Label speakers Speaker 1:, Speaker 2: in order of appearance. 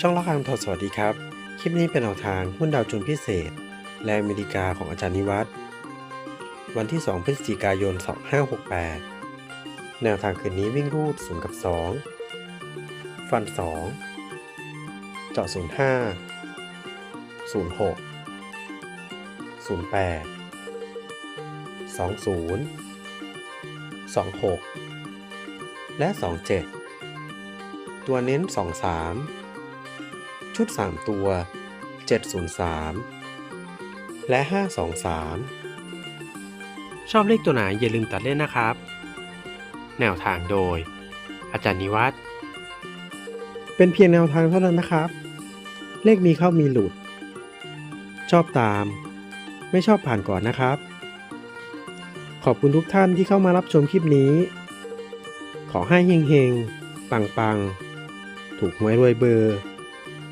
Speaker 1: ช่องละครังทอสวัสดีครับ คลิปนี้เป็นแนวทางหุ้นดาวโจนพิเศษ และอเมริกาของอาจารย์นิวัฒน์วันที่ 2 พฤศจิกายน 2568 แนวทางคืนนี้วิ่งรูด0กับ 2 ฟัน 2 เจาะ 05 06 08 20 26 และ 27 ตัวเน้น 23 ชุด 3 ตัว 703 และ 523 ชอบเลขตัวไหนอย่าลืมตัดเล่นนะครับ แนวทางโดย อาจารย์นิวัฒน์เป็นเพียงแนวทางเท่านั้นนะครับ เลขมีเข้ามีหลุด ชอบตาม ไม่ชอบผ่านก่อนนะครับ ขอบคุณทุกท่านที่เข้ามารับชมคลิปนี้ ขอให้เฮงๆ ปังๆ ถูกหวยรวยเบอร์